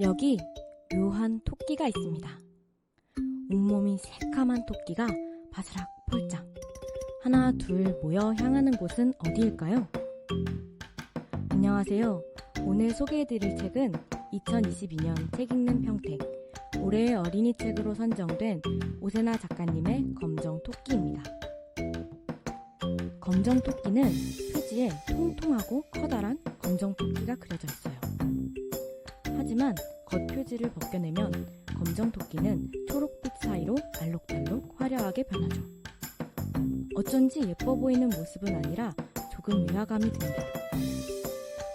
여기 묘한 토끼가 있습니다. 온몸이 새카만 토끼가 바스락 폴짝 하나 둘 모여 향하는 곳은 어디일까요? 안녕하세요. 오늘 소개해드릴 책은 2022년 책 읽는 평택 올해의 어린이 책으로 선정된 오세나 작가님의 검정 토끼입니다. 검정 토끼는 표지에 통통하고 커다란 검정 토끼가 그려져 있어요. 하지만 겉표지를 벗겨내면 검정 토끼는 초록빛 사이로 알록달록 화려하게 변하죠. 어쩐지 예뻐 보이는 모습은 아니라 조금 위화감이 듭니다.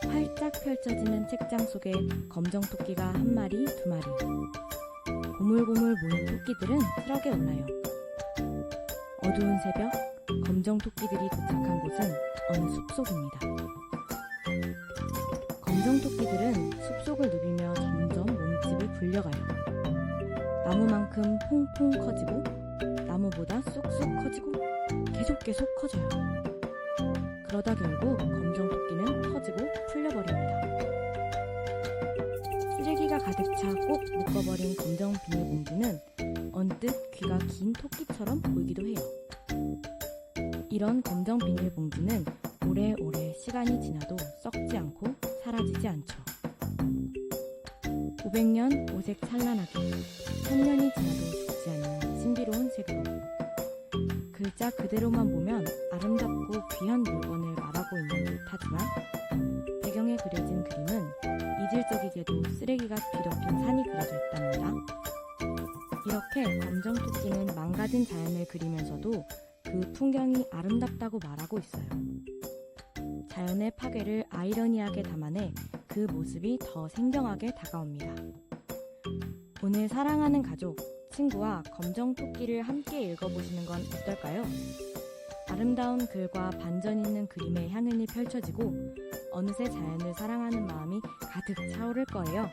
활짝 펼쳐지는 책장 속에 검정 토끼가 한 마리, 두 마리. 고물고물 모인 토끼들은 트럭에 올라요. 어두운 새벽, 검정 토끼들이 도착한 곳은 어느 숲속입니다. 검정 토끼들은 숲속을 누비며 점점 몸집을 불려가요. 나무만큼 퐁퐁 커지고 나무보다 쑥쑥 커지고 계속 계속 커져요. 그러다 결국 검정 토끼는 커지고 풀려버립니다. 쓰레기가 가득 차 꼭 묶어버린 검정 비닐봉지는 언뜻 귀가 긴 토끼처럼 보이기도 해요. 이런 검정 비닐봉지는 오래오래 시간이 지나도 썩지 않고 사라지지 않죠. 500년 오색 찬란하게, 천년이 지나도 죽지 않는 신비로운 색으로. 글자 그대로만 보면 아름답고 귀한 물건을 말하고 있는 듯 하지만, 배경에 그려진 그림은 이질적이게도 쓰레기가 뒤덮인 산이 그려져 있답니다. 이렇게 검정 토끼는 망가진 자연을 그리면서도 그 풍경이 아름답다고 말하고 있어요. 자연의 파괴를 아이러니하게 담아내 그 모습이 더 생경하게 다가옵니다. 오늘 사랑하는 가족, 친구와 검정 토끼를 함께 읽어보시는 건 어떨까요? 아름다운 글과 반전 있는 그림의 향연이 펼쳐지고 어느새 자연을 사랑하는 마음이 가득 차오를 거예요.